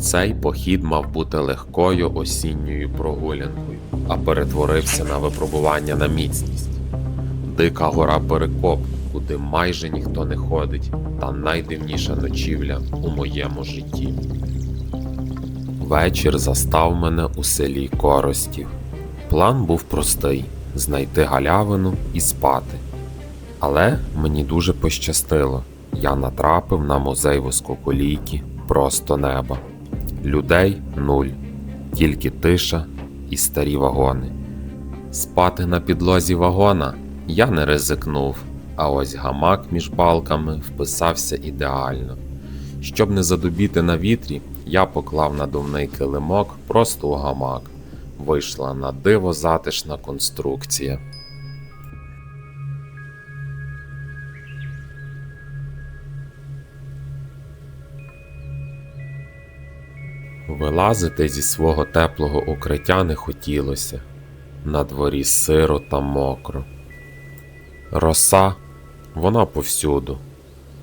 Цей похід мав бути легкою осінньою прогулянкою, а перетворився на випробування на міцність. Дика гора Перекоп, куди майже ніхто не ходить, та найдивніша ночівля у моєму житті. Вечір застав мене у селі Коростів. План був простий знайти галявину і спати. Але мені дуже пощастило. Я натрапив на музей вузькоколійки просто неба. Людей нуль, тільки тиша і старі вагони. Спати на підлозі вагона я не ризикнув, а ось гамак між балками вписався ідеально. Щоб не задубіти на вітрі, я поклав надувний килимок просто у гамак. Вийшла на диво затишна конструкція. Вилазити зі свого теплого укриття не хотілося. На дворі сиро та мокро. Роса, вона повсюду.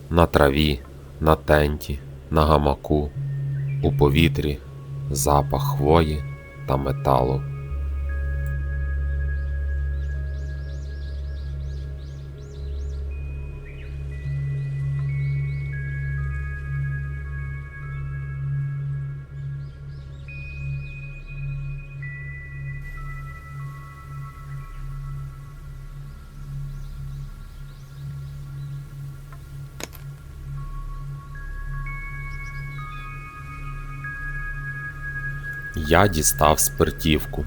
На траві, на тенті, на гамаку, у повітрі запах хвої та металу. Я дістав спиртівку.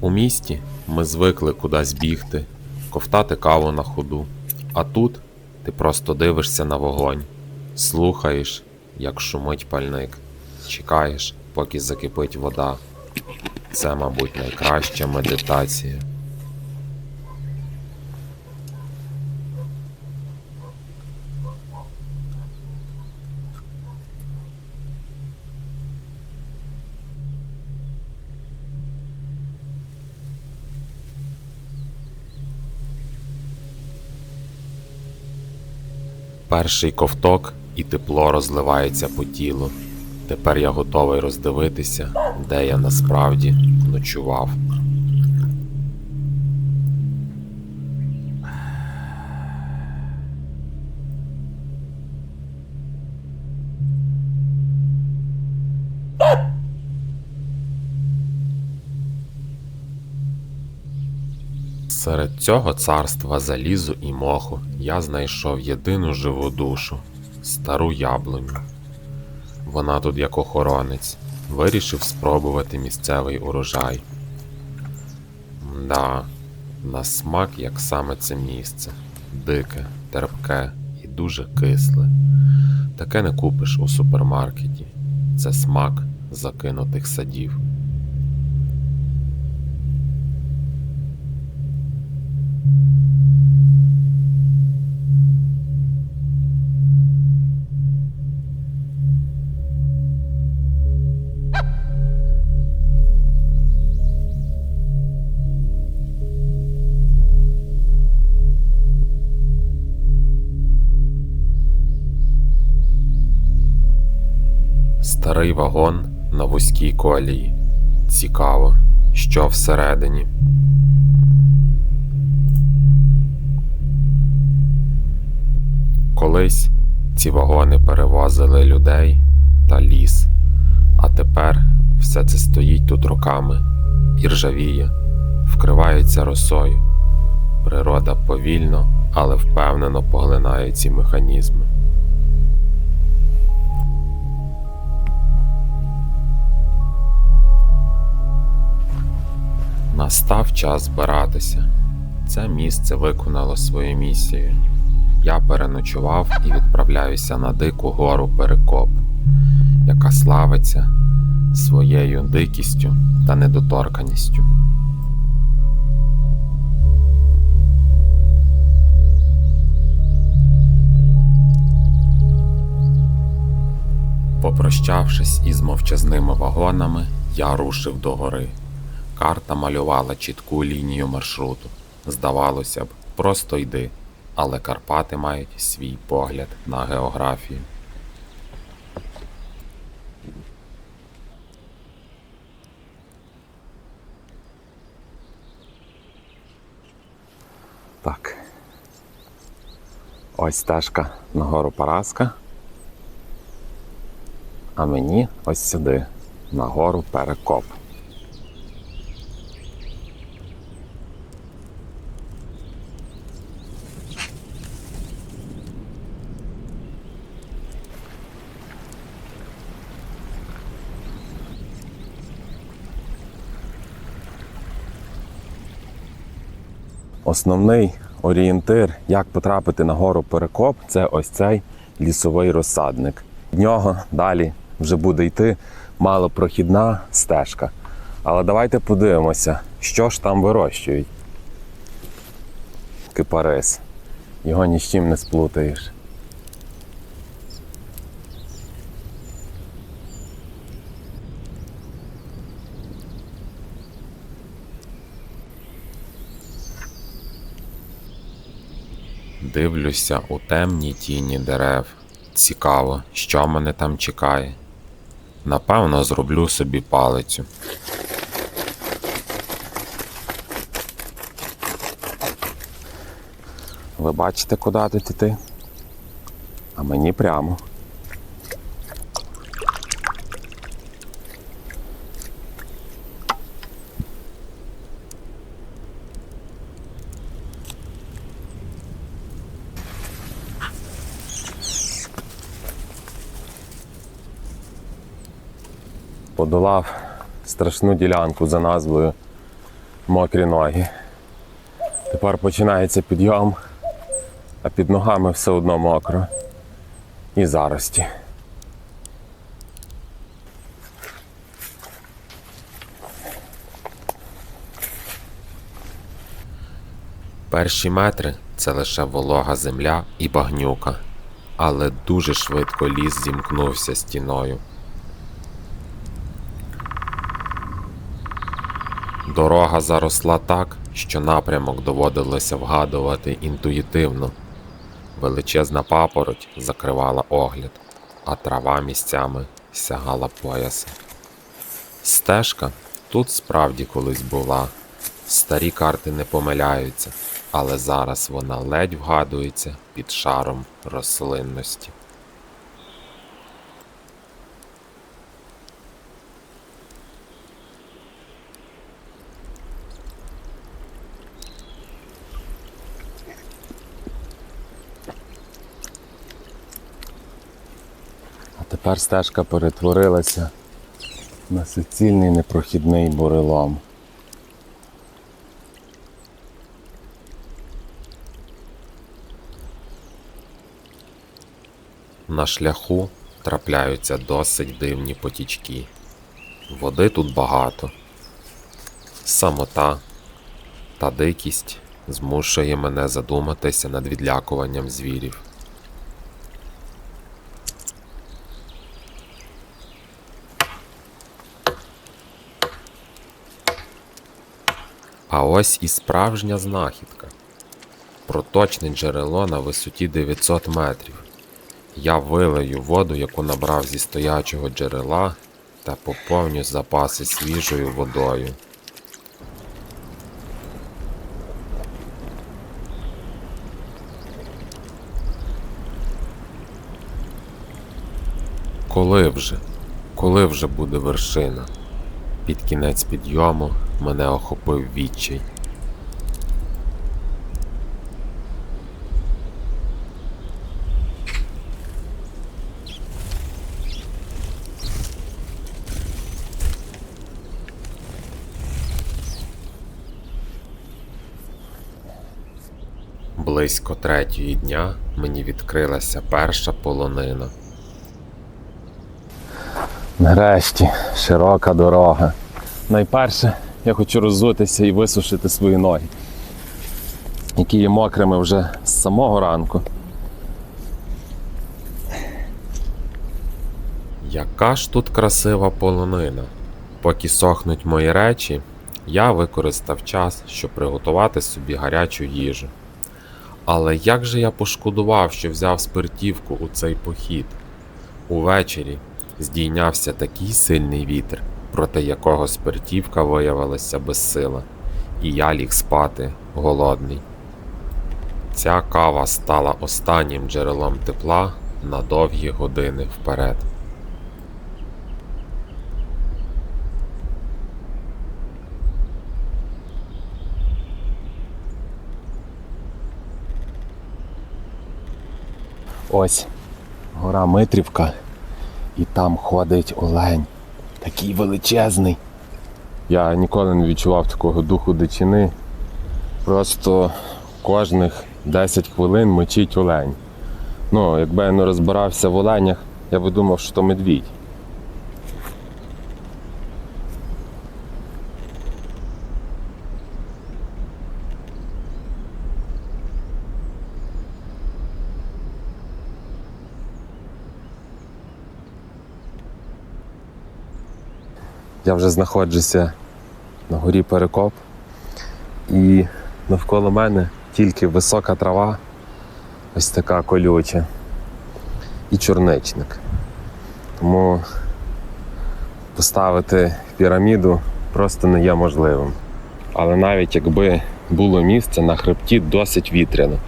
У місті ми звикли кудись бігти, ковтати каву на ходу. А тут ти просто дивишся на вогонь, слухаєш, як шумить пальник, чекаєш, поки закипить вода. Це, мабуть, найкраща медитація. Перший ковток і тепло розливається по тілу. Тепер я готовий роздивитися, де я насправді ночував. Серед цього царства залізу і моху я знайшов єдину живу душу стару яблуню. Вона тут як охоронець, вирішив спробувати місцевий урожай. Да, на смак, як саме це місце, дике, терпке і дуже кисле. Таке не купиш у супермаркеті. Це смак закинутих садів. Старий вагон на вузькій колії. Цікаво, що всередині. Колись ці вагони перевозили людей та ліс, а тепер все це стоїть тут роками і ржавіє, вкривається росою. Природа повільно, але впевнено поглинає ці механізми. Настав час збиратися. Це місце виконало свою місію. Я переночував і відправляюся на дику гору Перекоп, яка славиться своєю дикістю та недоторканістю. Попрощавшись із мовчазними вагонами, я рушив до гори. Карта малювала чітку лінію маршруту. Здавалося б, просто йди, але Карпати мають свій погляд на географію. Так. Ось стежка на гору Параска. А мені ось сюди, на гору перекоп. Основний орієнтир, як потрапити на гору Перекоп, це ось цей лісовий розсадник. В нього далі вже буде йти малопрохідна стежка. Але давайте подивимося, що ж там вирощують. Кипарис. Його ні з чим не сплутаєш. Дивлюся у темні тіні дерев. Цікаво, що мене там чекає. Напевно, зроблю собі палицю. Ви бачите, куди тут іти? А мені прямо. Подолав страшну ділянку за назвою Мокрі ноги. Тепер починається підйом, а під ногами все одно мокро і зарості. Перші метри це лише волога земля і багнюка, але дуже швидко ліс зімкнувся стіною. Дорога заросла так, що напрямок доводилося вгадувати інтуїтивно. Величезна папороть закривала огляд, а трава місцями сягала пояса. Стежка тут справді колись була. Старі карти не помиляються, але зараз вона ледь вгадується під шаром рослинності. А тепер стежка перетворилася на суцільний непрохідний бурелом. На шляху трапляються досить дивні потічки. Води тут багато. Самота та дикість змушує мене задуматися над відлякуванням звірів. А ось і справжня знахідка. Проточне джерело на висоті 900 метрів. Я вилию воду, яку набрав зі стоячого джерела, та поповню запаси свіжою водою. Коли вже? Коли вже буде вершина? Під кінець підйому мене охопив відчай. Близько третьої дня мені відкрилася перша полонина. Нарешті широка дорога. Найперше я хочу роззутися і висушити свої ноги, які є мокрими вже з самого ранку. Яка ж тут красива полонина. Поки сохнуть мої речі, я використав час, щоб приготувати собі гарячу їжу. Але як же я пошкодував, що взяв спиртівку у цей похід? Увечері здійнявся такий сильний вітер, проти якого спиртівка виявилася безсила, і я ліг спати голодний. Ця кава стала останнім джерелом тепла на довгі години вперед. Ось гора Митрівка, і там ходить олень. Такий величезний. Я ніколи не відчував такого духу дичини. Просто кожних 10 хвилин мочить олень. Ну, якби я не розбирався в оленях, я би думав, що то медвідь. Я вже знаходжуся на горі Перекоп, і навколо мене тільки висока трава, ось така колюча, і чорничник. Тому поставити піраміду просто не є можливим. Але навіть якби було місце на хребті досить вітряно.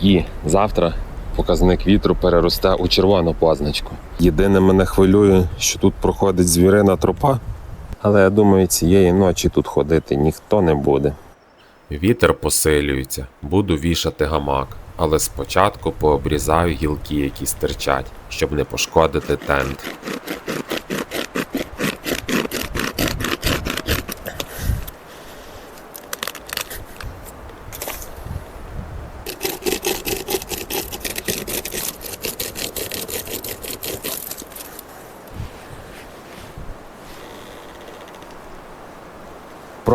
І завтра показник вітру переросте у червону позначку. Єдине мене хвилює, що тут проходить звірина тропа, але я думаю, цієї ночі тут ходити ніхто не буде. Вітер посилюється, буду вішати гамак, але спочатку пообрізаю гілки, які стирчать, щоб не пошкодити тент.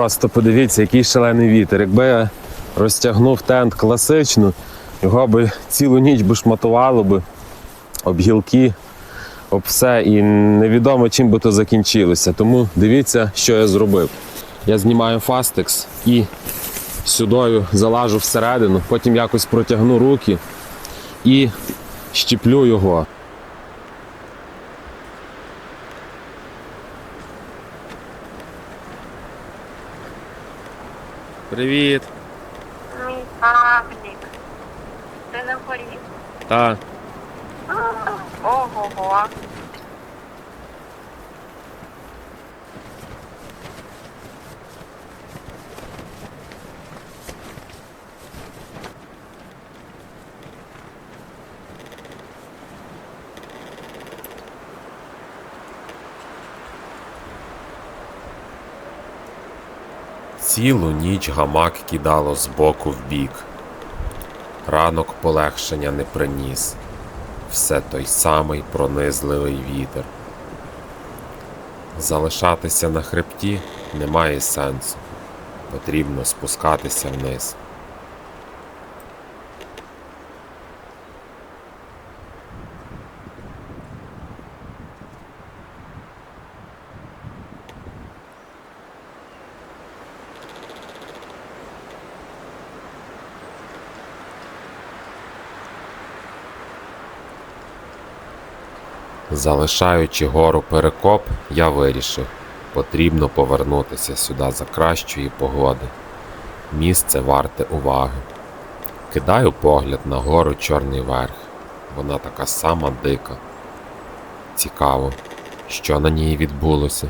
Просто подивіться, який шалений вітер. Якби я розтягнув тент класично, його би цілу ніч би шматувало би об гілки, об все, і невідомо чим би то закінчилося. Тому дивіться, що я зробив. Я знімаю фастекс і сюдою залажу всередину, потім якось протягну руки і щіплю його. Привіт! Павлік. Ти не вгорі? Так. Ого-го. Цілу ніч гамак кидало з боку в бік. Ранок полегшення не приніс. Все той самий пронизливий вітер. Залишатися на хребті немає сенсу. Потрібно спускатися вниз. Залишаючи гору перекоп, я вирішив, потрібно повернутися сюди за кращої погоди. Місце варте уваги. Кидаю погляд на гору Чорний Верх. Вона така сама дика. Цікаво, що на ній відбулося.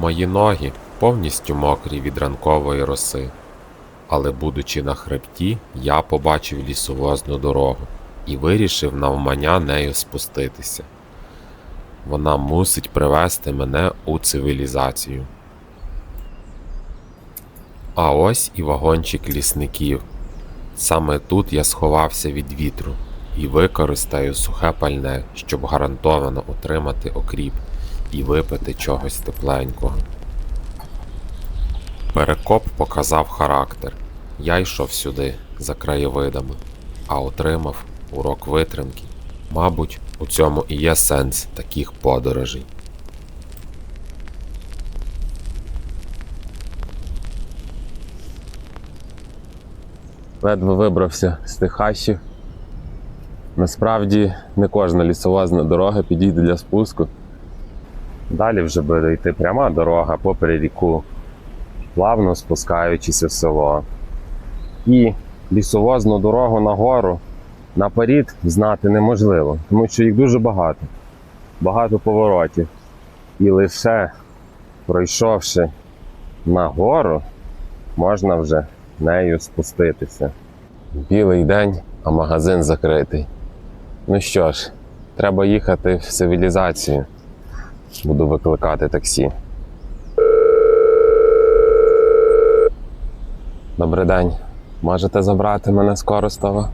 Мої ноги повністю мокрі від ранкової роси. Але, будучи на хребті, я побачив лісовозну дорогу і вирішив навмання нею спуститися. Вона мусить привести мене у цивілізацію. А ось і вагончик лісників. Саме тут я сховався від вітру і використаю сухе пальне, щоб гарантовано отримати окріп і випити чогось тепленького. Перекоп показав характер. Я йшов сюди за краєвидами, а отримав урок витримки. Мабуть, У цьому і є сенс таких подорожей. ледве вибрався з тих. Насправді не кожна лісовозна дорога підійде для спуску. Далі вже буде йти пряма дорога попри ріку, плавно спускаючись у село. І лісовозну дорогу нагору наперед знати неможливо, тому що їх дуже багато, багато поворотів. І лише пройшовши нагору, можна вже нею спуститися. Білий день, а магазин закритий. Ну що ж, треба їхати в цивілізацію. Буду викликати таксі. Добрий день. Можете забрати мене з Коростова?